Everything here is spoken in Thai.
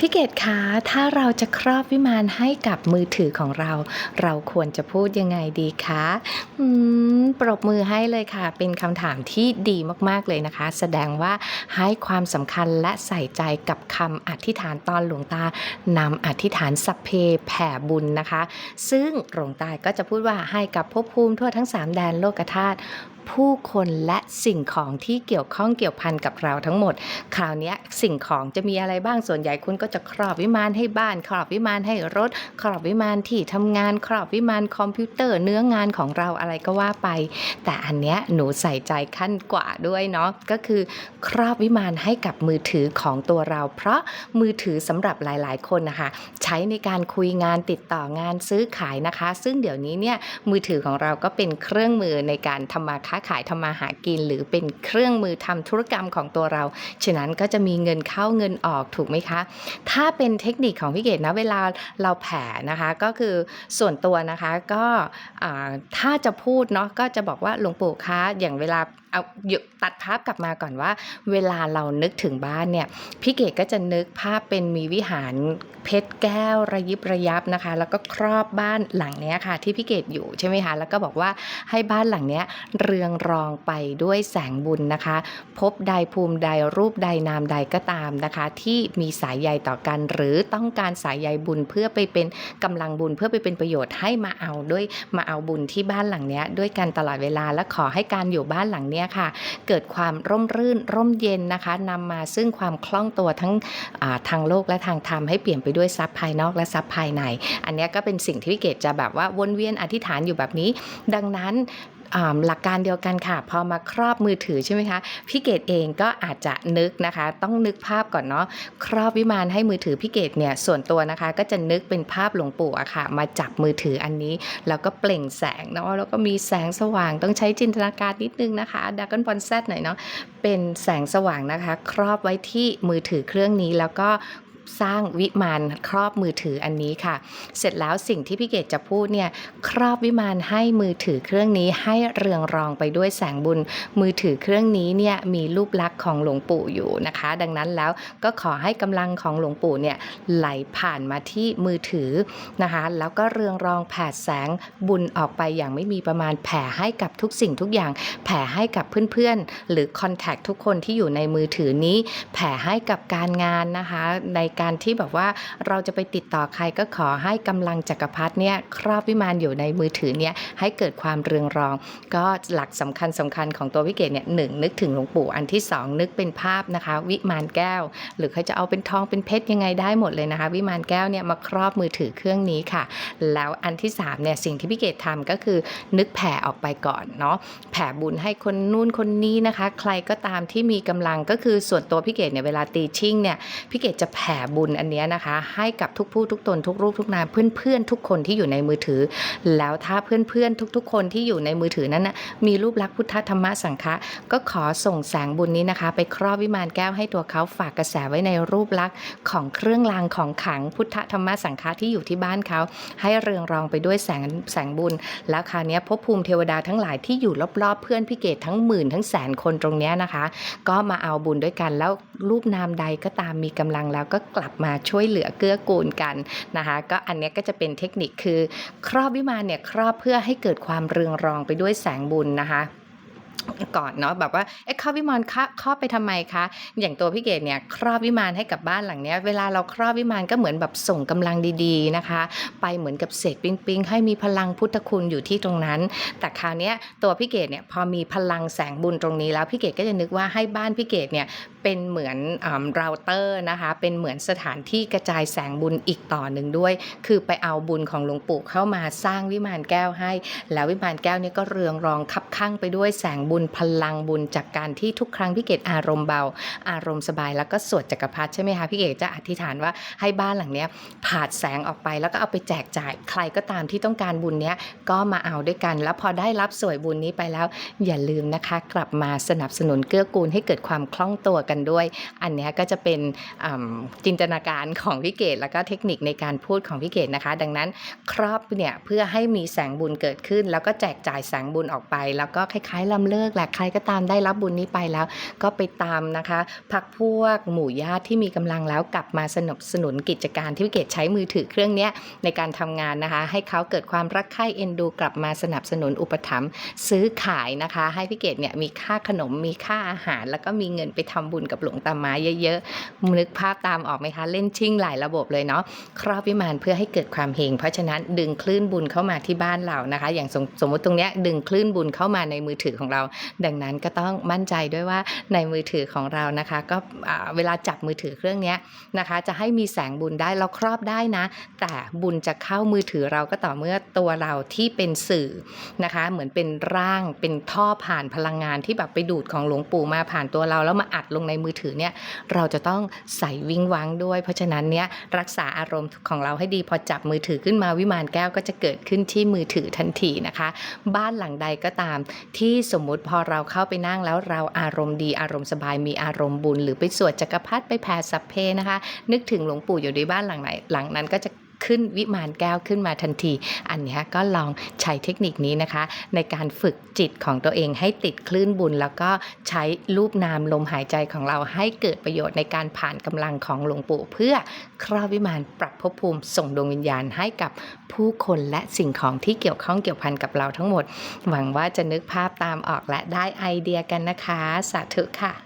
พี่เกดคะถ้าเราจะครอบวิมานให้กับมือถือของเรา เราควรจะพูดยังไงดีคะอืมปรบมือให้เลยค่ะ เป็นคำถามที่ดีมากๆเลยนะคะ แสดงว่าให้ความสำคัญและใส่ใจกับคำอธิษฐานตอนหลวงตานำอธิษฐานสัพเพแผ่บุญนะคะ ซึ่งหลวงตาก็จะพูดว่าให้กับภพภูมิทั่วทั้งสามแดนโลกธาตุ ผู้คนและสิ่งของที่เกี่ยวข้องเกี่ยวพันกับเราทั้งหมด คราวนี้สิ่งของจะมีอะไรบ้างส่วนใหญ่คุณก็จะครอบวิมานให้บ้าน ครอบวิมานให้รถ ครอบวิมานที่ทำงาน ครอบวิมานคอมพิวเตอร์เนื้องานของเราอะไรก็ว่าไป แต่อันเนี้ยหนูใส่ใจขั้นกว่าด้วยเนาะก็คือ ครอบวิมานให้กับมือถือของตัวเรา เพราะมือถือสำหรับหลาย ๆ คนนะคะใช้ในการคุยงานติดต่องานซื้อขายนะคะ ซึ่งเดี๋ยวนี้เนี่ยมือถือของเราก็เป็นเครื่องมือในการทำมาค้าขายทำมาหากิน หรือเป็นเครื่องมือทำธุรกรรมของตัวเรา ฉะนั้นก็จะมีเงินเข้าเงินออกถูกไหมคะ ถ้าเป็นเทคนิคของพี่เกดนะเวลาเราแผ่นะคะก็คือส่วนตัวนะคะก็ถ้าจะพูดเนาะก็จะบอกว่าหลวงปู่คะอย่างเวลา เอาตัดภาพกลับมาก่อนว่า เวลาเรานึกถึงบ้านเนี่ยพี่เกดก็จะนึกภาพเป็นมีวิหารเพชรแก้วระยิบระยับนะคะ แล้วก็ครอบบ้านหลังเนี้ยค่ะ ที่พี่เกดอยู่ใช่ไหมคะแล้วก็บอกว่าให้บ้านหลังเนี้ยเรืองรองไปด้วยแสงบุญนะคะ พบใดภูมิใดรูปใดนามใดก็ตามนะคะ ที่มีสายใยต่อกันหรือต้องการสายใยบุญเพื่อไปเป็นกำลังบุญเพื่อไปเป็นประโยชน์ให้มาเอาด้วยมาเอาบุญที่บ้านหลังเนี้ยด้วยกันตลอดเวลาและขอให้การอยู่บ้านหลังเนี้ยค่ะเกิดความร่มรื่นร่มเย็นนะคะนำมาซึ่งความคล่องตัวทั้งทางโลกและทางธรรมให้เปลี่ยนไปด้วยทรัพย์ภายนอกและทรัพย์ภายใน อันนี้ก็เป็นสิ่งที่พี่เกดจะแบบว่าวนเวียนอธิษฐานอยู่แบบนี้ ดังนั้น หลักการเดียวกันค่ะ พอมาครอบมือถือใช่ไหมคะพี่เกดเองก็อาจจะนึกนะคะ ต้องนึกภาพก่อนเนาะครอบวิมานให้มือถือพี่เกดเนี่ยส่วนตัวนะคะ ก็จะนึกเป็นภาพหลวงปู่อะค่ะ มาจับมือถืออันนี้ แล้วก็เปล่งแสงเนาะแล้วก็มีแสงสว่างต้องใช้จินตนาการนิดนึงนะคะดักกันบอลแซดหน่อยเนาะเป็นแสงสว่างนะคะ ครอบไว้ที่มือถือเครื่องนี้แล้วก็ สร้างวิมานครอบมือถืออันนี้ค่ะ เสร็จแล้วสิ่งที่พี่เกดจะพูดเนี่ยครอบวิมานให้มือถือเครื่องนี้ให้เรืองรองไปด้วยแสงบุญ มือถือเครื่องนี้เนี่ยมีรูปลักษณ์ของหลวงปู่อยู่นะคะ ดังนั้นแล้วก็ขอให้กำลังของหลวงปู่เนี่ยไหลผ่านมาที่มือถือนะคะ แล้วก็เรืองรองแผ่แสงบุญออกไปอย่างไม่มีประมาณแผ่ให้กับทุกสิ่งทุกอย่าง แผ่ให้กับเพื่อนๆ หรือคอนแทคทุกคนที่อยู่ในมือถือนี้ แผ่ให้กับการงานนะคะในการที่แบบว่าเราจะไปติดต่อใครก็ขอให้กำลังจักรพรรดิเนี่ยครอบวิมานอยู่ในมือถือเนี่ยให้เกิดความเรืองรอง ก็หลักสำคัญสำคัญของตัววิเกตเนี่ยหนึ่งนึกถึงหลวงปู่อันที่สองนึกเป็นภาพนะคะ วิมานแก้ว หรือเขาจะเอาเป็นทองเป็นเพชรยังไงได้หมดเลยนะคะ วิมานแก้วเนี่ยมาครอบมือถือเครื่องนี้ค่ะ แล้วอันที่สามเนี่ยสิ่งที่พี่เกดทำก็คือนึกแผ่ออกไปก่อนเนาะแผ่บุญให้คนนู่นคนนี้นะคะ ใครก็ตามที่มีกำลังก็คือส่วนตัวพี่เกดเนี่ยเวลาตีชิ่งเนี่ยพี่เกดจะแผ่บุญอันเนี้ยนะคะ ให้กับทุกผู้ทุกตนทุกรูปทุกนามเพื่อนๆทุกคนที่อยู่ในมือถือ แล้วถ้าเพื่อนๆทุกๆ คนที่อยู่ในมือถือนั้นนะมีรูปลักษณ์พุทธธรรมสังฆะก็ขอส่งแสงบุญนี้นะคะ ไปครอบวิมานแก้วให้ตัวเขาฝากกระแสไว้ในรูปลักษณ์ของเครื่องรางของขังพุทธธรรมสังฆะที่อยู่ที่บ้านเขา ให้เรืองรองไปด้วยแสงแสงบุญ แล้วคราวนี้ภพภูมิเทวดาทั้งหลายที่อยู่รอบๆ เพื่อนพี่เกดทั้งหมื่นทั้งแสนคนตรงเนี้ยนะคะ ก็มาเอาบุญด้วยกันแล้วรูปนามใดก็ตามมีกำลังแล้วก็กลับมาช่วยเหลือเกื้อกูลกันนะคะก็อันนี้ก็จะเป็นเทคนิคคือ ครอบวิมานเนี่ยครอบเพื่อให้เกิดความเรืองรองไปด้วยแสงบุญนะคะก่อนเนาะแบบว่าเอ๊ะครอบวิมานคะครอบไปทำไมคะ อย่างตัวพี่เกดเนี่ยครอบวิมานให้กับบ้านหลังเนี้ยเวลาเราครอบวิมานก็เหมือนแบบส่งกำลังดีๆนะคะ ไปเหมือนกับเศษปิ๊งๆให้มีพลังพุทธคุณอยู่ที่ตรงนั้น แต่คราวเนี้ยตัวพี่เกดเนี่ยพอมีพลังแสงบุญตรงนี้แล้วพี่เกดก็จะนึกว่าให้บ้านพี่เกดเนี่ย เป็นเหมือนอ่าเราเตอร์นะคะ เป็นเหมือนสถานที่กระจายแสงบุญอีกต่อหนึ่งด้วย คือไปเอาบุญของหลวงปู่เข้ามาสร้างวิมานแก้วให้ แล้ววิมานแก้วนี่ยก็เรืองรองคับข้างไปด้วยแสงบุญพลังบุญจากการที่ทุกครั้งพี่เกดอารมณ์เบา อารมณ์สบายแล้วก็สวดจักรพรรดิใช่ไหมคะพี่เกดจะอธิษฐานว่าให้บ้านหลังนี้ผาดแสงออกไปแล้วก็เอาไปแจกจ่ายใครก็ตามที่ต้องการบุญเนี้ยก็มาเอาด้วยกัน แล้วพอได้รับสวยบุญนี้ไปแล้ว อย่าลืมนะคะ กลับมาสนับสนุนเกื้อกูลให้เกิดความคล่องตัวกันกันด้วย อันนี้ก็จะเป็นจินตนาการของพี่เกดแล้วก็เทคนิคในการพูดของพี่เกดนะคะ ดังนั้นครอบเนี่ยเพื่อให้มีแสงบุญเกิดขึ้น แล้วก็แจกจ่ายแสงบุญออกไป แล้วก็คล้ายๆลำเลิกแหละใครก็ตามได้รับบุญนี้ไปแล้ว ก็ไปตามนะคะพักพวกหมู่ญาติที่มีกำลังแล้วกลับมาสนับสนุนกิจการที่พี่เกดใช้มือถือเครื่องนี้ในการทำงานนะคะ ให้เขาเกิดความรักใคร่เอ็นดู กลับมาสนับสนุนอุปถัมภ์ซื้อขายนะคะ ให้พี่เกดเนี่ยมีค่าขนมมีค่าอาหาร แล้วก็มีเงินไปทำบุญกับหลวงตามาเยอะๆนึกภาพตามออกไหมคะ เล่นชิ่งหลายระบบเลยเนาะครอบวิมานเพื่อให้เกิดความเฮงเพราะฉะนั้นดึงคลื่นบุญเข้ามาที่บ้านเรานะคะ อย่างสมสมมติตรงเนี้ยดึงคลื่นบุญเข้ามาในมือถือของเรา ดังนั้นก็ต้องมั่นใจด้วยว่าในมือถือของเรานะคะ ก็เวลาจับมือถือเครื่องเนี้ยนะคะ จะให้มีแสงบุญได้เราครอบได้นะ แต่บุญจะเข้ามือถือเราก็ต่อเมื่อตัวเราที่เป็นสื่อนะคะ เหมือนเป็นร่างเป็นท่อผ่านพลังงานที่แบบไปดูดของหลวงปู่มาผ่านตัวเราแล้วมาอัดลงในมือถือเนี่ยเราจะต้องใส่วิงวังด้วย เพราะฉะนั้นเนี่ยรักษาอารมณ์ของเราให้ดีพอจับมือถือขึ้นมาวิมานแก้วก็จะเกิดขึ้นที่มือถือทันทีนะคะ บ้านหลังใดก็ตาม ที่สมมุติพอเราเข้าไปนั่งแล้วเราอารมณ์ดีอารมณ์สบายมีอารมณ์บุญ หรือไปสวดจักรพรรดิไปแผ่สัพเพนะคะ นึกถึงหลวงปู่อยู่ในบ้านหลังไหนหลังนั้นก็จะ ขึ้นวิมานแก้วขึ้นมาทันที อันนี้ก็ลองใช้เทคนิคนี้นะคะ ในการฝึกจิตของตัวเองให้ติดคลื่นบุญ แล้วก็ใช้รูปนามลมหายใจของเราให้เกิดประโยชน์ในการผ่านกำลังของหลวงปู่ เพื่อครอบวิมานปรับภพภูมิ ส่งดวงวิญญาณให้กับผู้คนและสิ่งของที่เกี่ยวข้องเกี่ยวพันกับเราทั้งหมด หวังว่าจะนึกภาพตามออกและได้ไอเดียกันนะคะ สาธุค่ะ